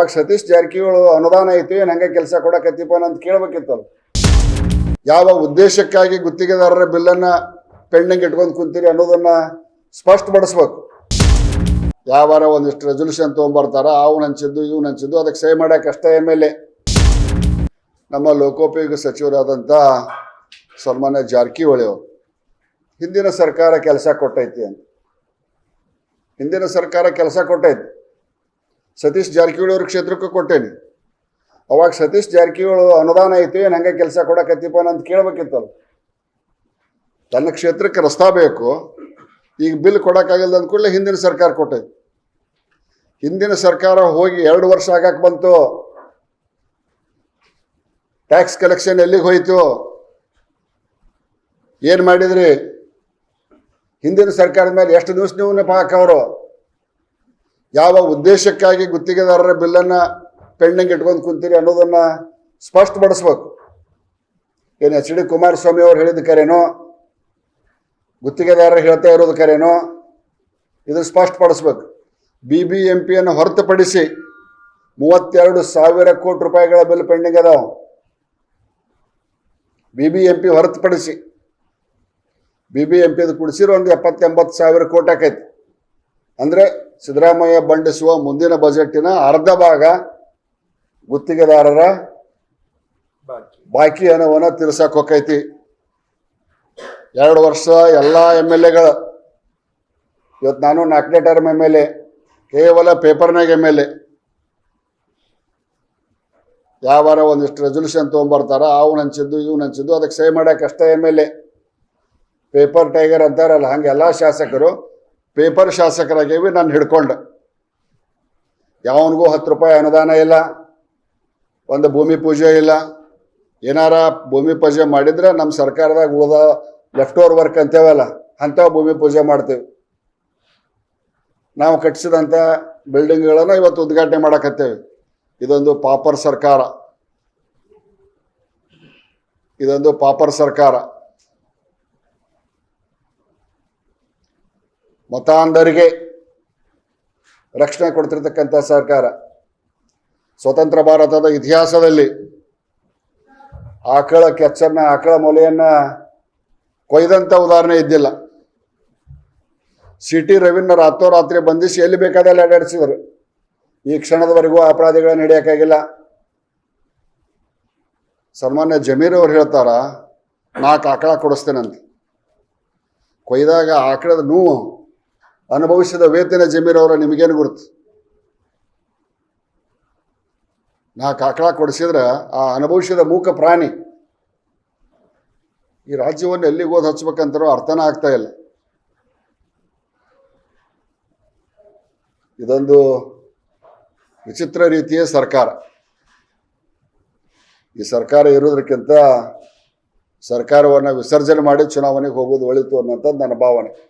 ಅವಾಗ ಸತೀಶ್ ಜಾರಕಿಹೊಳಿ ಅನುದಾನ ಐತಿ ನಂಗೆ ಕೆಲಸ ಕೊಡಕತ್ತಿಪ್ಪ ಅಂತ ಕೇಳ್ಬೇಕಿತ್ತಲ್ಲ ಯಾವ ಉದ್ದೇಶಕ್ಕಾಗಿ ಗುತ್ತಿಗೆದಾರರ ಬಿಲ್ಲನ್ನ ಪೆಂಡಿಂಗ್ ಇಟ್ಕೊಂಡು ಕುಂತೀರಿ ಅನ್ನೋದನ್ನ ಸ್ಪಷ್ಟಪಡಿಸ್ಬೇಕು. ಯಾವಾರ ಒಂದಿಷ್ಟು ರೆಸೊಲ್ಯೂಷನ್ ತೊಗೊಂಬರ್ತಾರ ಅವು ನಂಚಿದ್ದು ಇವು ನಂಚಿದ್ದು ಅದಕ್ಕೆ ಸಹಿ ಮಾಡಕ್ಕೆ ಅಷ್ಟೇ ಎಂ ಎಲ್ ಎ ನಮ್ಮ ಲೋಕೋಪಯೋಗಿ ಸಚಿವರಾದಂಥ ಸನ್ಮಾನ್ಯ ಜಾರಕಿಹೊಳಿ ಅವರು, ಹಿಂದಿನ ಸರ್ಕಾರ ಕೆಲಸ ಕೊಟ್ಟೈತಿ ಅಂತ. ಹಿಂದಿನ ಸರ್ಕಾರ ಕೆಲಸ ಕೊಟ್ಟೈತಿ. ಸತೀಶ್ ಜಾರಕಿಹೊಳಿ ಅವ್ರ ಕ್ಷೇತ್ರಕ್ಕೆ ಕೊಟ್ಟೇನಿ. ಅವಾಗ ಸತೀಶ್ ಜಾರಕಿಹೊಳಿ ಅನುದಾನ ಐತಿ, ಏನು ಹಂಗೆ ಕೆಲಸ ಕೊಡಕತ್ತಿಪ್ಪ ಅಂತ ಕೇಳ್ಬೇಕಿತ್ತಲ್ಲ ತನ್ನ ಕ್ಷೇತ್ರಕ್ಕೆ ರಸ್ತಾ ಬೇಕು, ಈಗ ಬಿಲ್ ಕೊಡೋಕ್ಕಾಗಿಲ್ಲ ಅಂದ ಕೂಡಲೇ ಹಿಂದಿನ ಸರ್ಕಾರ ಕೊಟ್ಟೈತಿ. ಹಿಂದಿನ ಸರ್ಕಾರ ಹೋಗಿ ಎರಡು ವರ್ಷ ಆಗಕ್ಕೆ ಬಂತು. ಟ್ಯಾಕ್ಸ್ ಕಲೆಕ್ಷನ್ ಎಲ್ಲಿಗೆ ಹೋಯಿತು? ಏನು ಮಾಡಿದ್ರಿ? ಹಿಂದಿನ ಸರ್ಕಾರದ ಮೇಲೆ ಎಷ್ಟು ದಿವಸ ನೀವು ನೆಪ ಹಾಕವರು? ಯಾವ ಉದ್ದೇಶಕ್ಕಾಗಿ ಗುತ್ತಿಗೆದಾರರ ಬಿಲ್ಲನ್ನು ಪೆಂಡಿಂಗ್ ಇಟ್ಕೊಂಡು ಕುಂತೀರಿ ಅನ್ನೋದನ್ನ ಸ್ಪಷ್ಟಪಡಿಸ್ಬೇಕು. ಏನು ಎಚ್ ಡಿ ಕುಮಾರಸ್ವಾಮಿ ಅವ್ರು ಹೇಳಿದ ಕರೆನೋ, ಗುತ್ತಿಗೆದಾರರು ಹೇಳ್ತಾ ಇರೋದು ಕರೆನೋ ಇದು ಸ್ಪಷ್ಟಪಡಿಸ್ಬೇಕು. ಬಿ ಬಿ ಎಂ ಪಿಯನ್ನು ಹೊರತುಪಡಿಸಿ ಮೂವತ್ತೆರಡು ಸಾವಿರ ಕೋಟಿ ರೂಪಾಯಿಗಳ ಬಿಲ್ ಪೆಂಡಿಂಗ್ ಅದಾವ. ಬಿ ಬಿ ಎಂ ಪಿ ಹೊರತುಪಡಿಸಿ, ಬಿ ಬಿ ಎಂ ಪಿದು ಕುಡಿಸಿರೋ ಒಂದು ಎಪ್ಪತ್ತೆಂಬತ್ತು ಸಾವಿರ ಕೋಟಿ ಆಕೈತಿ. ಅಂದರೆ ಸಿದ್ದರಾಮಯ್ಯ ಬಂಡಿಸುವ ಮುಂದಿನ ಬಜೆಟ್ಟಿನ ಅರ್ಧ ಭಾಗ ಗುತ್ತಿಗೆದಾರರ ಬಾಕಿ ಹಣವನ್ನು ತಿರ್ಸಕ್ಕೆ ಹೋಗೈತಿ ಎರಡು ವರ್ಷ ಎಲ್ಲ ಎಂ ಎಲ್ ಎಗಳು. ಇವತ್ತು ನಾನು ನಾಲ್ಕನೇ ಟರ್ಮ್ ಎಂ ಎಲ್ ಎ, ಕೇವಲ ಪೇಪರ್ನಾಗ ಎಂ ಎಲ್ ಎ. ಯಾವಾರ ಒಂದಿಷ್ಟು ರೆಸೊಲ್ಯೂಷನ್ ತೊಗೊಂಬರ್ತಾರ ಅವು ನಂಚಿದ್ದು ಇವು ನಂಚಿದ್ದು ಅದಕ್ಕೆ ಸಹಿ ಮಾಡೋಕೆ ಅಷ್ಟೇ M L A. Paper tiger ಅಂತಾರಲ್ಲ ಹಂಗೆ ಎಲ್ಲ ಶಾಸಕರು. ಪೇಪರ್ ಶಾಸಕರಾಗೇವಿ ನಾನು ಹಿಡ್ಕೊಂಡೆ. ಯಾವನಿಗೂ ಹತ್ತು ರೂಪಾಯಿ ಅನುದಾನ ಇಲ್ಲ, ಒಂದು ಭೂಮಿ ಪೂಜೆ ಇಲ್ಲ. ಏನಾರ ಭೂಮಿ ಪೂಜೆ ಮಾಡಿದ್ರೆ ನಮ್ಮ ಸರ್ಕಾರದಾಗ ಉಳಿದ ಲೆಫ್ಟ್ ಓವರ್ ವರ್ಕ್ ಅಂತೇವಲ್ಲ, ಅಂಥವು ಭೂಮಿ ಪೂಜೆ ಮಾಡ್ತೇವೆ. ನಾವು ಕಟ್ಟಿಸಿದಂಥ ಬಿಲ್ಡಿಂಗ್ಗಳನ್ನು ಇವತ್ತು ಉದ್ಘಾಟನೆ ಮಾಡಕತ್ತೇವೆ. ಇದೊಂದು ಪಾಪರ್ ಸರ್ಕಾರ. ಇದೊಂದು ಪಾಪರ್ ಸರ್ಕಾರ. ಮತಾಂಧರಿಗೆ ರಕ್ಷಣೆ ಕೊಡ್ತಿರ್ತಕ್ಕಂಥ ಸರ್ಕಾರ. ಸ್ವತಂತ್ರ ಭಾರತದ ಇತಿಹಾಸದಲ್ಲಿ ಆಕಳ ಕೆಚ್ಚನ್ನ, ಆಕಳ ಮೊಲೆಯನ್ನ ಕೊಯ್ದಂಥ ಉದಾಹರಣೆ ಇದ್ದಿಲ್ಲ. ಸಿ ಟಿ ರವಿನ ರಾತ್ರೋರಾತ್ರಿ ಬಂಧಿಸಿ ಎಲ್ಲಿ ಬೇಕಾದಲ್ಲಿ ಅಡ್ಡಾಡಿಸಿದರು. ಈ ಕ್ಷಣದವರೆಗೂ ಅಪರಾಧಿಗಳನ್ನು ಹಿಡಿಯೋಕ್ಕಾಗಿಲ್ಲ ಸನ್ಮಾನ್ಯ ಜಮೀರ್ ಅವ್ರು ಹೇಳ್ತಾರ, ನಾಲ್ಕು ಆಕಳ ಕೊಡಿಸ್ತೇನಂತ. ಕೊಯ್ದಾಗ ಆಕಳದ ನೋವು ಅನುಭವಿಸಿದ ವೇತನ ಜಮೀರವರ ನಿಮಗೇನು ಗುರುತು? ನಾಲ್ಕು ಆಕಳ ಕೊಡಿಸಿದ್ರೆ ಆ ಅನುಭವಿಸಿದ ಮೂಕ ಪ್ರಾಣಿ ಈ ರಾಜ್ಯವನ್ನು ಎಲ್ಲಿಗೆ ಓದ್ ಹಚ್ಬೇಕಂತಾರೋ ಅರ್ಥನೇ ಆಗ್ತಾ ಇಲ್ಲ. ಇದೊಂದು ವಿಚಿತ್ರ ರೀತಿಯ ಸರ್ಕಾರ. ಈ ಸರ್ಕಾರ ಇರೋದಕ್ಕಿಂತ ಸರ್ಕಾರವನ್ನು ವಿಸರ್ಜನೆ ಮಾಡಿ ಚುನಾವಣೆಗೆ ಹೋಗೋದು ಒಳಿತು ಅನ್ನೋಂಥದ್ದು ನನ್ನ ಭಾವನೆ.